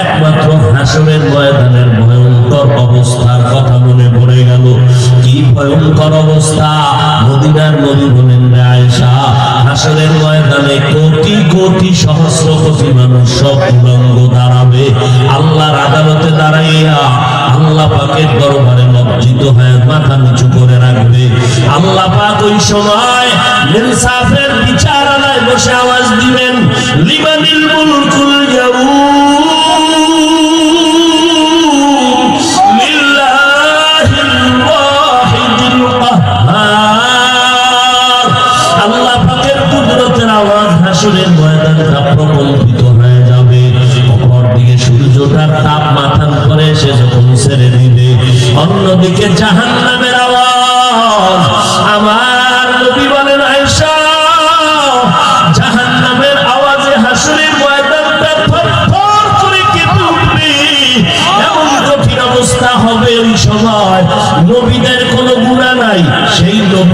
একমাত্র হাসরের ময়দানের ভয়ঙ্কর অবস্থার কথা মনে পড়ে গেল। কি ভয়ঙ্কর অবস্থা কোটি সহস্র কোটি মানুষ সব উলঙ্গ দাঁড়াবে। আল্লাহর আদালতে দাঁড়াইয়া আল্লাহ পাকের দরবারে লজ্জিত হয়ে মাথা নিচু করে রাখবে। আল্লাহ পাক ওই সময় ইনসাফের বিচারালয় বসে আওয়াজ দিবেন লিমানিল মুলকুল আল্লাহ পাকের কুদরতের আওয়াজ হাসরের ময়দানটা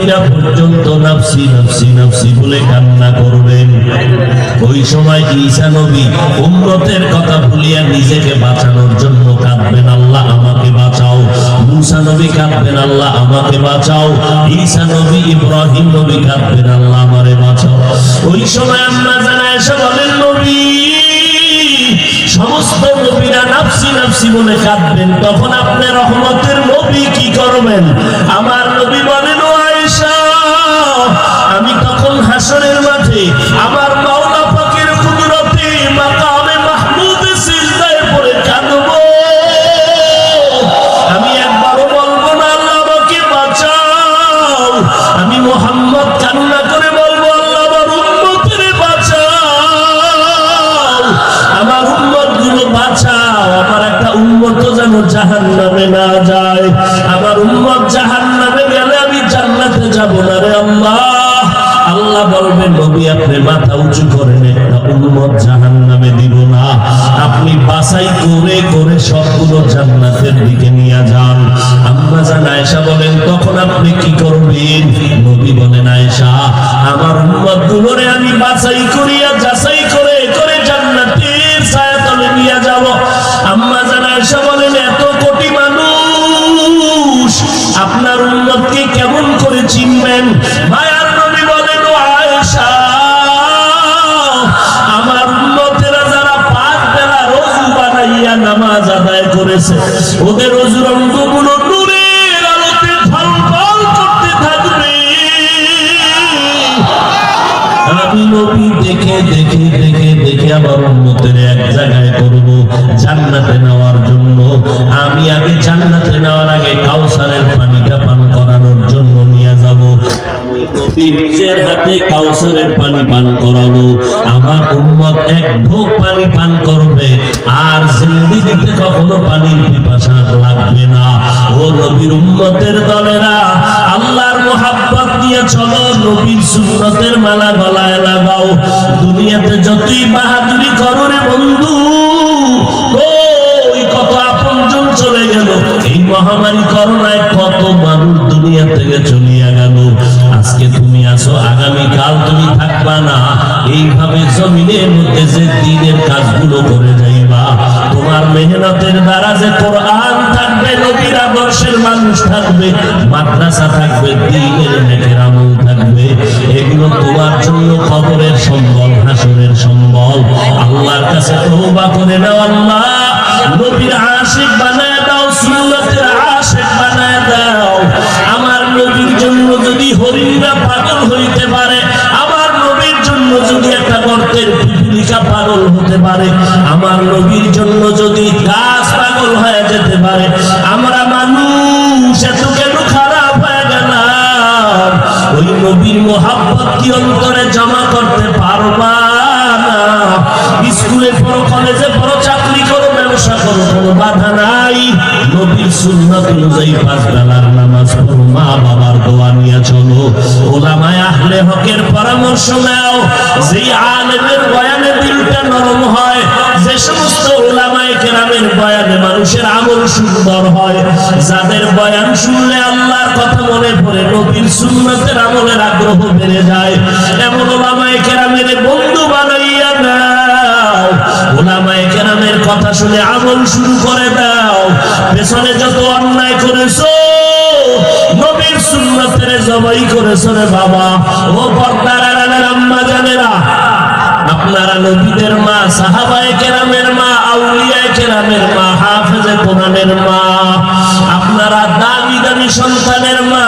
নবীরা পর্যন্ত নাফসি নাফসি নাফসি বলে কান্না করবেন। ওই সময় ঈসা নবী উম্মতের কথা ভুলিয়া নিজেকে বাঁচানোর জন্য কাঁদবেন, আল্লাহ, আমাকে বাঁচাও। মুসা নবী কাঁদবেন, আল্লাহ, আমাকে বাঁচাও। ঈসা নবী, ইব্রাহিম নবী কাঁদবেন, আল্লাহ, আমারে বাঁচাও। ওই সময় আম্মা জানা এসে বলেন, নবী, সমস্ত নবীরা নাফসি নাফসি বলে কাঁদবেন। তখন আপনি রহমতের নবী কি করবেন? আমার নবী বলেন ও আয়েশা, আমি তখন হাসরের মাঠে আমার মাওলা পাকের আমি একবারও আল্লাহ আমাকে বাঁচাও। আমি মোহাম্মদ কান্না করে বলব, আল্লাহ আমার উম্মতের বাঁচাও। আমার উম্মতগুলো বাঁচাও। আমার একটা উম্মত যেন জাহান নামে না যায়। আমার উম্মত জাহান আল্লাহ বলবেন, নবী, আপনি মাথা উঁচু করে নেন উম্মত জাহান নামে দিব না। আপনি বাছাই করে করে সবগুলো জান্নাতের দিকে নিয়ে যান। আম্মা জান আয়েশা বলেন, তখন আপনি কি করবেন? নবী বলেন, আয়েশা, আমার উম্মত গুলোরে আমি বাছাই করিয়া করেছে। ওদের করতে থাকবে। আমি আমি আগে জান্নাতে নেওয়ার আগে কাউসারের পানিটা পান করানোর জন্য নিয়ে যাব। নিজের হাতে কাউসারের পানি পান করাবো। আমার উম্মত এক পানি পান করবে। আর জিন্দিগিতে কখনো পানির পিপাসা লাগবে না। ও নবীর উম্মতের দলেরা, আল্লাহর মোহাব্বত দিয়ে চলো নবীর সুন্নতের মালা গলায় লাগাও। দুনিয়াতে যতই বাহাদুরি করো রে বন্ধু কত মহামারী করোনায় কত মানুষ দুনিয়া থেকে চলিয়া গেল। আজকে তুমি আসো আগামী কাল তুমি থাকবা না। এইভাবে জমিনের মধ্যে যে দিনের কাজগুলো করে যাইবা তোমার মেহনতের দ্বারা যে কোরআন থাকবে, নবীর আদর্শের মানুষ থাকবে, মাদ্রাসা থাকবে, দিনের নেকের আমল থাকবে। এগুলো তোমার জন্য কবরের সম্বল, হাসরের সম্বল। আল্লাহর কাছে তওবা করে নাও আল্লাহ। নবীর আশিক বানায় দাও, সুন্নতের আশিক বানায় দাও। আমার নবীর জন্য যদি হরিণরা পাগল হইতে পারে, আমার নবীর জন্য যদি একটা গর্তের পিপিলিকা পাগল হতে পারে ওই নবীর মোহাব্বত কি অন্তরে জমা করতে পারবা স্কুলে পড়ো, কলেজে পড়ো, চাকরি করো, ব্যবসা করো, কোনো বাধা নাই। মা বাবার দোয়া নিয়ে হকের পরামর্শ নাও। যেই আলেমের বয়ানে দিলটা নরম মানুষের আমল সুন্দর হয়। যাদের বয়ান শুনলে আল্লাহর কথা মনে পড়ে, নবীর সুন্নতের আমলের আগ্রহ বেড়ে যায়। এমন ওলামায়ে কেরামের বন্ধু বানাইয়া দাও ওলামায়ে কথা শুনে আমল শুরু করে দাও। পেছনে যত অন্যায় করেছ, নবীর সুন্নতের জবাই করেছ রে বাবা। ও পর্দার আম্মা জানেরা আপনারা নবীদের মা, সাহাবায়ে কেরামের মা, আউলিয়ায়ে কেরামের মা, হাফেজে কোরআনের মা, আপনারা দামি দামি সন্তানের মা,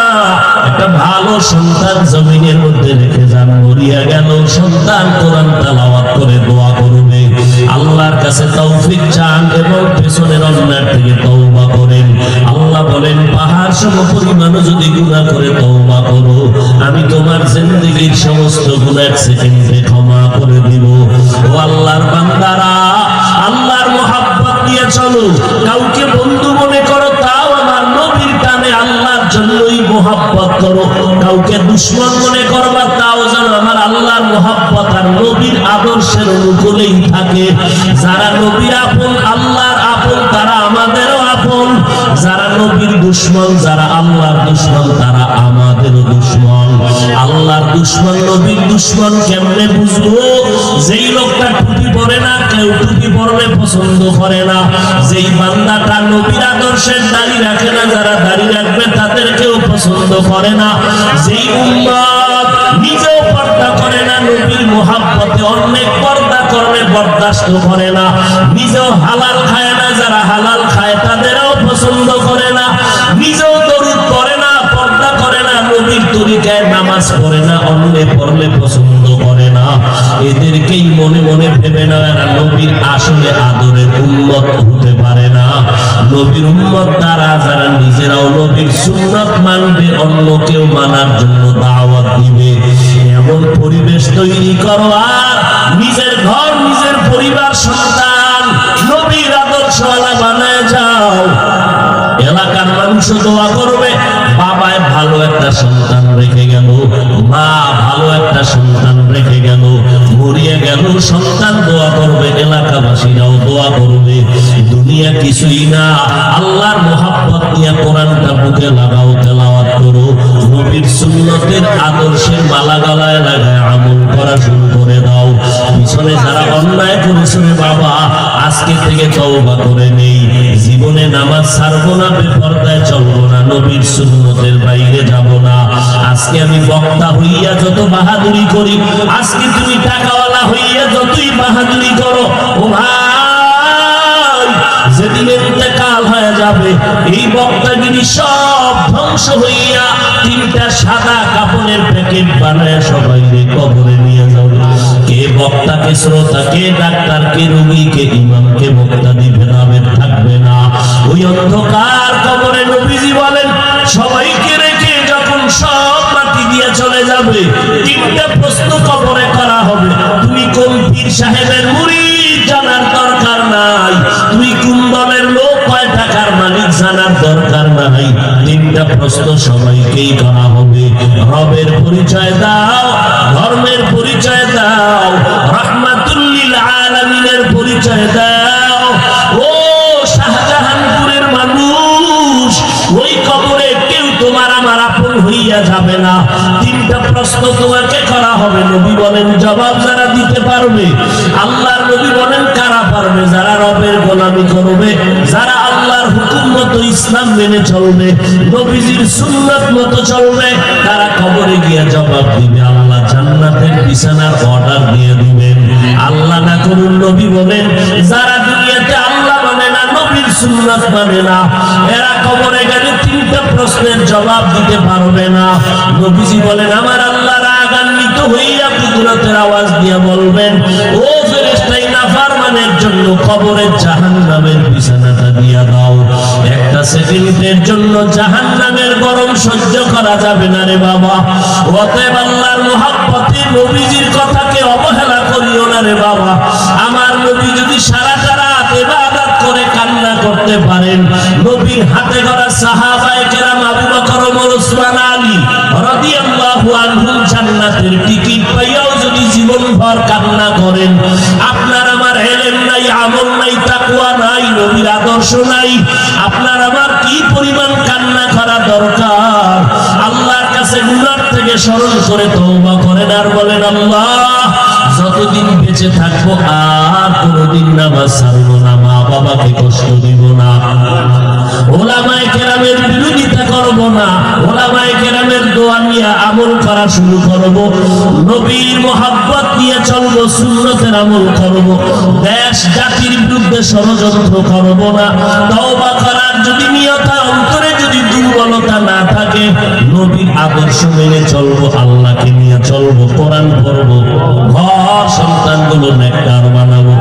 একটা ভালো সন্তান জমিনের মধ্যে রেখে যান, মরিয়া গেল, সন্তান কোরআন তেলাওয়াত করে দোয়া করবে। আল্লাহর কাছে তৌফিক চান এবং পেছনের অন্যায় থেকে আল্লাহ বলেন, পাহাড় সম পরিমাণ যদি গুনাহ করে তওবা করো, আমি তোমার জিন্দেগীর সমস্ত এক সেকেন্ডে ক্ষমা করে দিব। ও আল্লাহর বান্দারা, আল্লাহর মোহাব্বত দিয়ে চলো। কাউকে বন্ধু মনে করো, তাও আমার নবীর টানে আল্লাহর জন্যই মোহাব্বত করো। কাউকে দুশ্মন মনে করবা তাও যেন আমার আল্লাহর মোহাব্বত আর নবীর আদর্শের অনুকূলেই থাকে। যারা নবীর আপন, আল্লাহর আপন, তারা আমাদেরও আপন। যারা নবীর দুশ্মন, যারা আল্লাহর দুশ্মন, তারা আমাদেরও দুশ্মন। আল্লাহর দুশ্মন নবীর দুশ্মন কেমনে বুঝব? যেই লোকটা টুপি পরে না, কেউ টুপি পরলে পছন্দ করে না। যেই বান্দাটা নবীর আদর্শের দাড়ি রাখে না, যারা দাড়ি রাখবে, তাদের কেউ পছন্দ করে না। যেই উম্মত নিজেও পর্দা করে না, নবীর মোহাব্বতে অনেক বরদাস্ত করে না। নিজেও হালাল খায় না, যারা হালাল খায় তাদেরও পছন্দ করে না। নিজেও দরুদ পড়ে না, পর্দা করে না, নবীর তরিকায় নামাজ পড়ে না, অন্য পড়লে পছন্দ করে না। এদেরকেই মনে মনে ভেবে না, এরা নবীর আসলে আদরের উন্মত হতে পারে না। নবীর উন্মত দ্বারা যারা নিজেরাও নবীর সুন্নত মানবে, অন্য কেউ মানার জন্য দাওয়াত দিবে। এমন পরিবেশ তৈরি করো আর নিজের ঘর, নিজের পরিবার সন্তান, নবীর আদর্শওয়ালা বানায় যাও। এলাকার মানুষ দোয়া করবে, বাবায় ভালো একটা সন্তান রেখে গেল, মা ভালো একটা সন্তান রেখে গেল, মরিয়ে গেল, সন্তান দোয়া করবে, এলাকাবাসীরাও দোয়া করবে। দুনিয়া কিছুই না, আল্লাহর মোহাব্বত নিয়ে কোরআনটা বুকে লাগাও করো নবীর সুন্নতের আদর্শের মালা গলায় লাগায় আমল করা শুরু করে দাও। পিছনে যারা অন্যায় করেছে বাবা, আজকে থেকে তওবা করে নেই। জীবনে নামাজ ছাড়বো না, বেপরদায় চলবো না, নবীর সুন্নতের বাইরে যাব না। আজকে আমি বক্তা হইয়া যত বাহাদুরি করি, আজকে তুমি টাকাওয়ালা হইয়া যতই বাহাদুরি করো, ও ভাই যেদিন ইন্তেকাল হয়ে যাবে। এই বক্তাগিরি সব ধ্বংস হইয়া তিনটা সাদা কাপড়ের প্যাকেট বানায় সবাই কবরে নিয়ে যাবে। সবাইকে রেখে যখন সব মাটি দিয়ে চলে যাবে, তিনটা প্রশ্ন কবরে করা হবে। তুমি কোন পীর সাহেবের তিনটা প্রশ্ন সবাইকেই করা হবে। রবের পরিচয় দাও ধর্মের পরিচয় দাও রহমাতুল্লিল ইসলাম মেনে চলবে, নবীজির সুন্নাত মতো চলবে, তারা কবরে গিয়ে জবাব দিবে, আল্লাহ জান্নাতের বিছানার অর্ডার দিয়ে দিবেন আল্লাহ না করুন নবী বলেন, যারা দুনিয়াতে আল্লাহ মানে না, নবীর সুন্নাত মানে না, এরা কবরে গেলে তিনটা প্রশ্নের জবাব দিতে পারবে না। নবীজি বলেন, আমার আল্লাহ রাগান্বিত হইয়া কুদরতের আওয়াজ দিয়ে বলবেন, ও ফেরেশতাই নাফরমানের জন্য কবরের জাহান্নামের বিছানাটা দিয়া দাও। সেকেন্ডের জন্য জাহান্নামের গরম সহ্য করা যাবে না রে বাবা। অতএব আল্লাহর মহাব্বতে নবীজির কথাকে অবহেলা করিও না রে বাবা। আমার নবী যদি সারাটা রাত ইবাদত করে কান্না করতে পারেন, নবীর হাতে গড়া সাহাবায়ে কেরাম আবু বকর ওমর ওসমান আলী রাদিয়াল্লাহু আনহুম জান্নাতের টিকিট যদি জীবন ভর কান্না করেন, আপনার এলেম নাই, আমল নাই তাকুয়া নাই, নবীর আদর্শ নাই। আপনার আমার কি পরিমাণ কান্না করা দরকার? আল্লাহর কাছে থেকে স্মরণ করে তৌবা করেন আর বলেন, আল্লাহ, যতদিন বেঁচে থাকব, আর কোনোদিন নামাজ ছাড়বো না মা বাবাকে কষ্ট দিব না। ওলামায়ে কেরামের বিরোধিতা করব না। ওলামায়ে কেরামের দোয়া নিয়ে আমল করা শুরু করব। নবীর মোহাব্বত নিয়ে চলব, সুন্নতের আমল করব। দেশ জাতির বিরুদ্ধে ষড়যন্ত্র করব না। তওবা করার যদি নিয়তা, অন্তরে যদি দুর্বলতা না থাকে, নবীর আদর্শ মেনে চলবো, আল্লাহকে নিয়ে চলবো, কোরআন পড়ব। ঘর সন্তানগুলো নেককার বানাবো।